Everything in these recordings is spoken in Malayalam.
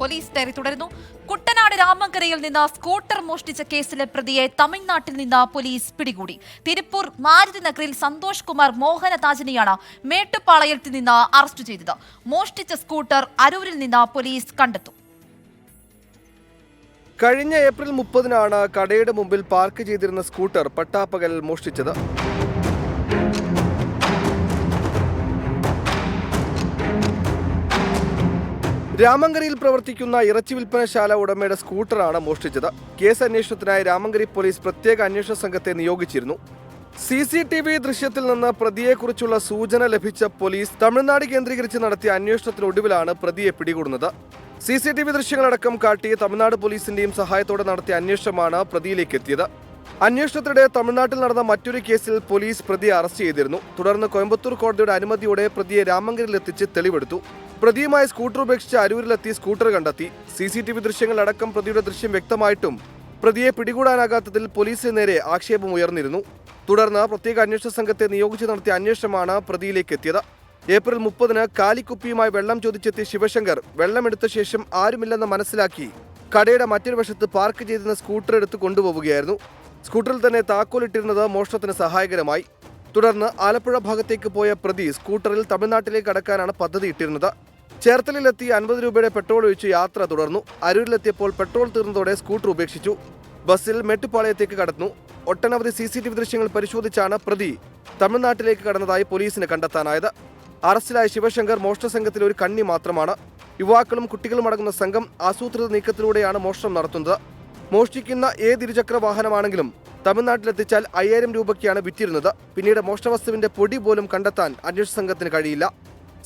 പോലീസ് ഡയറി തുടരുന്നു. കുട്ടനാട് രാമങ്കരയിൽ നിന്ന് സ്കൂട്ടർ മോഷ്ടിച്ച കേസിലെ പ്രതിയെ തമിഴ്നാട്ടിൽ നിന്ന് പോലീസ് പിടികൂടി. തിരുപ്പൂർ മാരുതി നഗറിൽ സന്തോഷ് കുമാർ മോഹനതാജിനെയാണ് മേട്ടുപ്പാളയത്തിൽ നിന്ന് അറസ്റ്റ് ചെയ്തത്. മോഷ്ടിച്ച സ്കൂട്ടർ അരൂരിൽ നിന്ന് പോലീസ് കണ്ടെത്തും. കഴിഞ്ഞ ഏപ്രിൽ മുപ്പതിനാണ് കടയുടെ മുമ്പിൽ പാർക്ക് ചെയ്തിരുന്ന സ്കൂട്ടർ പട്ടാപ്പകൽ മോഷ്ടിച്ചത്. രാമങ്കരിയിൽ പ്രവർത്തിക്കുന്ന ഇറച്ചി വിൽപ്പനശാല ഉടമയുടെ സ്കൂട്ടറാണ് മോഷ്ടിച്ചത്. കേസ് അന്വേഷണത്തിനായി രാമങ്കരി പോലീസ് പ്രത്യേക അന്വേഷണ സംഘത്തെ നിയോഗിച്ചിരുന്നു. സി സി ടി വി ദൃശ്യത്തിൽ നിന്ന് പ്രതിയെക്കുറിച്ചുള്ള സൂചന ലഭിച്ച പോലീസ് തമിഴ്നാട് കേന്ദ്രീകരിച്ച് നടത്തിയ അന്വേഷണത്തിനൊടുവിലാണ് പ്രതിയെ പിടികൂടുന്നത്. സി സി ടി വി ദൃശ്യങ്ങളടക്കം കാട്ടി തമിഴ്നാട് പോലീസിന്റെയും സഹായത്തോടെ നടത്തിയ അന്വേഷണമാണ് പ്രതിയിലേക്ക് എത്തിയത് അന്വേഷണത്തിനിടെ തമിഴ്നാട്ടിൽ നടന്ന മറ്റൊരു കേസിൽ പോലീസ് പ്രതിയെ അറസ്റ്റ് ചെയ്തിരുന്നു. തുടർന്ന് കോയമ്പത്തൂർ കോടതിയുടെ അനുമതിയോടെ പ്രതിയെ രാമങ്കരിൽ എത്തിച്ച് തെളിവെടുത്തു. പ്രതിയുമായി സ്കൂട്ടർ ഉപേക്ഷിച്ച് അരൂരിലെത്തി സ്കൂട്ടർ കണ്ടെത്തി. സി സി ടി വി ദൃശ്യങ്ങളടക്കം പ്രതിയുടെ ദൃശ്യം വ്യക്തമായിട്ടും പ്രതിയെ പിടികൂടാനാകാത്തതിൽ പോലീസിന് നേരെ ആക്ഷേപം ഉയർന്നിരുന്നു. തുടർന്ന് പ്രത്യേക അന്വേഷണ സംഘത്തെ നിയോഗിച്ച് നടത്തിയ അന്വേഷണമാണ് പ്രതിയിലേക്ക് എത്തിയത്. ഏപ്രിൽ മുപ്പതിന് കാലിക്കുപ്പിയുമായി വെള്ളം ചോദിച്ചെത്തിയ ശിവശങ്കർ വെള്ളമെടുത്ത ശേഷം ആരുമില്ലെന്ന് മനസ്സിലാക്കി കടയുടെ മറ്റൊരു വശത്ത് പാർക്ക് ചെയ്തിരുന്ന സ്കൂട്ടർ എടുത്ത് കൊണ്ടുപോവുകയായിരുന്നു. സ്കൂട്ടറിൽ തന്നെ താക്കോലിട്ടിരുന്നത് മോഷണത്തിന് സഹായകരമായി. തുടർന്ന് ആലപ്പുഴ ഭാഗത്തേക്ക് പോയ പ്രതി സ്കൂട്ടറിൽ തമിഴ്നാട്ടിലേക്ക് അടക്കാനാണ് പദ്ധതി ഇട്ടിരുന്നത്. ചേർത്തലയിലെത്തി അൻപത് രൂപയുടെ പെട്രോൾ ഒഴിച്ച് യാത്ര തുടർന്നു. അരൂരിലെത്തിയപ്പോൾ പെട്രോൾ തീർന്നതോടെ സ്കൂട്ടർ ഉപേക്ഷിച്ചു. ബസ്സിൽ മെട്ടുപാളയത്തേക്ക് കടന്നു. ഒട്ടനവധി സി സി ടി വി ദൃശ്യങ്ങൾ പരിശോധിച്ചാണ് പ്രതി തമിഴ്നാട്ടിലേക്ക് കടന്നതായി പോലീസിന് കണ്ടെത്താനായത്. അറസ്റ്റിലായ ശിവശങ്കർ മോഷണ സംഘത്തിലെ ഒരു കണ്ണി മാത്രമാണ്. യുവാക്കളും കുട്ടികളും അടങ്ങുന്ന സംഘം ആസൂത്രിത നീക്കത്തിലൂടെയാണ് മോഷണം നടത്തുന്നത്. മോഷ്ടിക്കുന്ന ഏത് ഇരുചക്ര വാഹനമാണെങ്കിലും തമിഴ്നാട്ടിലെത്തിച്ചാൽ അയ്യായിരം രൂപയ്ക്കാണ് വിറ്റിരുന്നത്. പിന്നീട് മോഷ്ടവസ്തുവിന്റെ പൊടി പോലും കണ്ടെത്താൻ അന്വേഷണ സംഘത്തിന് കഴിയില്ല.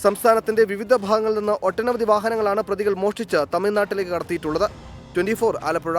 സംസ്ഥാനത്തിന്റെ വിവിധ ഭാഗങ്ങളിൽ നിന്ന് ഒട്ടനവധി വാഹനങ്ങളാണ് പ്രതികൾ മോഷ്ടിച്ച് തമിഴ്നാട്ടിലേക്ക് കടത്തിയിട്ടുള്ളത്. ട്വന്റി ആലപ്പുഴ